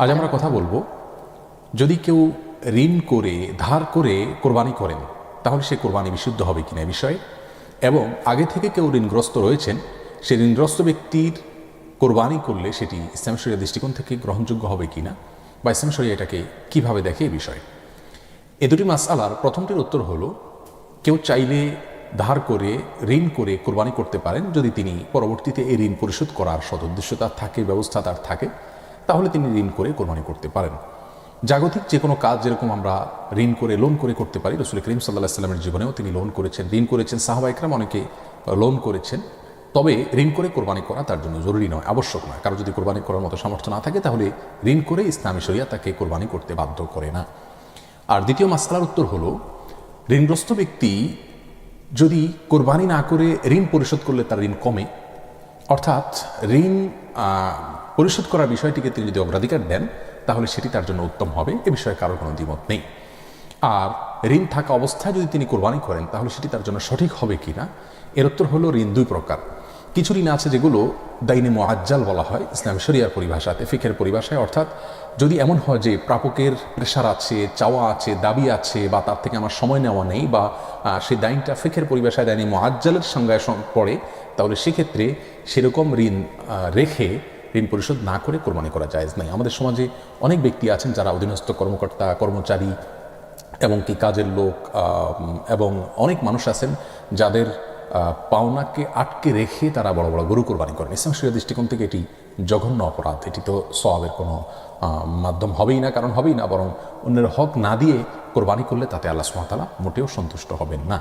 আজ আমরা কথা বলব, যদি কেউ ঋণ করে, ধার করে কোরবানি করেন, তাহলে সে কোরবানি বিশুদ্ধ হবে কিনা বিষয়ে? এবং আগে থেকে কেউ ঋণগ্রস্ত রয়েছেন সে ঋণগ্রস্ত ব্যক্তির কোরবানি করলে সেটি ইসলাম দৃষ্টিকোণ থেকে গ্রহণযোগ্য হবে কিনা? বা ইসলাম এটাকে কীভাবে দেখে এ বিষয়ে? এ দুটি মাসালার প্রথমটির উত্তর হলো, কেউ চাইলে ধার করে, ঋণ করে কোরবানি করতে পারেন, যদি তিনি পরবর্তীতে এই ঋণ পরিশোধ করার সদুদ্দেশ্য তার থাকে, ব্যবস্থা তার থাকে। তাহলে তিনি ঋণ করে কোরবানি করতে পারেন। জাগতিক যে কোনো কাজ যেরকম আমরা ঋণ করে লোন করে করতে পারি, রসুল করিম সাল্লাহ সাল্লামের জীবনেও তিনি লোন করেছেন, ঋণ করেছেন, সাহাবা ইকরাম অনেকে লোন করেছেন। তবে ঋণ করে কোরবানি করা তার জন্য জরুরি নয়, আবশ্যক নয়। কারও যদি কোরবানি করার মতো সামর্থ্য না থাকে, তাহলে ঋণ করে ইসলামী শরিয়া তাকে কোরবানি করতে বাধ্য করে না। আর দ্বিতীয় মাসলার উত্তর হলো, ঋণগ্রস্ত ব্যক্তি যদি কোরবানি না করে ঋণ পরিশোধ করলে তার ঋণ কমে অর্থাৎ ঋণ পরিশোধ করার বিষয়টিকে তিনি যদি অগ্রাধিকার দেন, তাহলে সেটি তার জন্য উত্তম হবে। এ বিষয়ে কারোর কোনো দ্বিমত নেই। আর ঋণ থাকা অবস্থায় যদি তিনি কোরবানি করেন, তাহলে সেটি তার জন্য সঠিক হবে কিনা এর উত্তর হলো ঋণ দুই প্রকার। কিছু ঋণ আছে যেগুলো দাইনে মোয়াজ্জাল বলা হয়, ইসলাম শরিয়ার পরিভাষাতে ফিকের পরিভাষায়। অর্থাৎ যদি এমন হয় যে প্রাপকের প্রেশার আছে, চাওয়া আছে, দাবি আছে, বা তার থেকে আমার সময় নেওয়া নেই, বা সেই দাইনটা ফিকের পরিবেশায় দেয়নি মহাজ্জালের সংজ্ঞায় পড়ে, তাহলে সেক্ষেত্রে সেরকম ঋণ রেখে ঋণ পরিশোধ না করে কোরবানি করা যায় নাই। আমাদের সমাজে অনেক ব্যক্তি আছেন যারা অধীনস্থ কর্মকর্তা, কর্মচারী এবং কি কাজের লোক এবং অনেক মানুষ আছেন যাদের পাওনাকে আটকে রেখে তারা বড় বড় গরু কোরবানি করেন। ইসলাম শরীয় দৃষ্টিকোণ থেকে এটি জঘন্য অপরাধ। এটি তো সবাবের কোনো মাধ্যম হবেই না, কারণ হবেই না, বরং অন্যের হক না দিয়ে কোরবানি করলে তাতে আল্লাহ সুমাতালা মোটেও সন্তুষ্ট হবেন না।